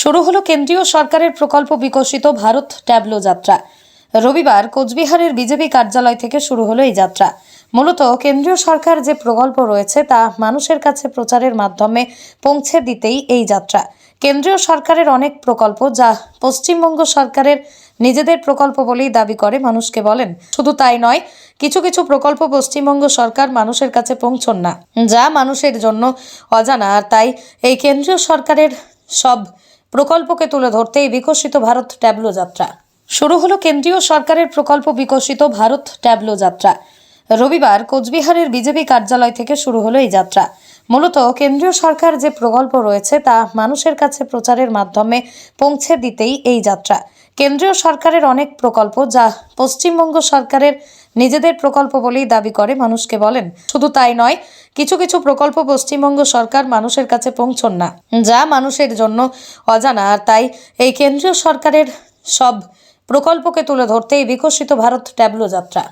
শুরু হলো কেন্দ্রীয় সরকারের প্রকল্প বিকশিত ভারত ট্যাবলো যাত্রা। রবিবার কোচবিহারের বিজেপি কার্যালয় থেকে শুরু হলো এই যাত্রা। মূলত কেন্দ্রীয় সরকার যে প্রকল্প রয়েছে তা মানুষের কাছে প্রচারের মাধ্যমে পৌঁছে দিতেই এই যাত্রা। কেন্দ্রীয় সরকারের অনেক প্রকল্প যা পশ্চিমবঙ্গ সরকারের নিজেদের প্রকল্প বলেই দাবি করে, মানুষকে বলেন। শুধু তাই নয়, কিছু কিছু প্রকল্প পশ্চিমবঙ্গ সরকার মানুষের কাছে পৌঁছন না, যা মানুষের জন্য অজানা। আর তাই এই কেন্দ্রীয় সরকারের সব প্রকল্পকে তুলে ধরতে এই বিকশিত ভারত ট্যাবলো যাত্রা। শুরু হলো কেন্দ্রীয় সরকারের প্রকল্প বিকশিত ভারত ট্যাবলো যাত্রা। রবিবার কোচবিহারের বিজেপি কার্যালয় থেকে শুরু হলো এই যাত্রা। মূলত কেন্দ্রীয় সরকার যে প্রকল্প রয়েছে তা মানুষের কাছে প্রচারের মাধ্যমে পৌঁছে দিতেই এই যাত্রা। কেন্দ্রীয় সরকারের অনেক প্রকল্প যা পশ্চিমবঙ্গ সরকারের নিজেদের প্রকল্প বলেই দাবি করে মানুষকে বলেন। শুধু তাই নয়, কিছু কিছু প্রকল্প পশ্চিমবঙ্গ সরকার মানুষের কাছে পৌঁছন না, যা মানুষের জন্য অজানা। আর তাই এই কেন্দ্রীয় সরকারের সব প্রকল্পকে তুলে ধরতে এই বিকশিত ভারত ট্যাবলো যাত্রা।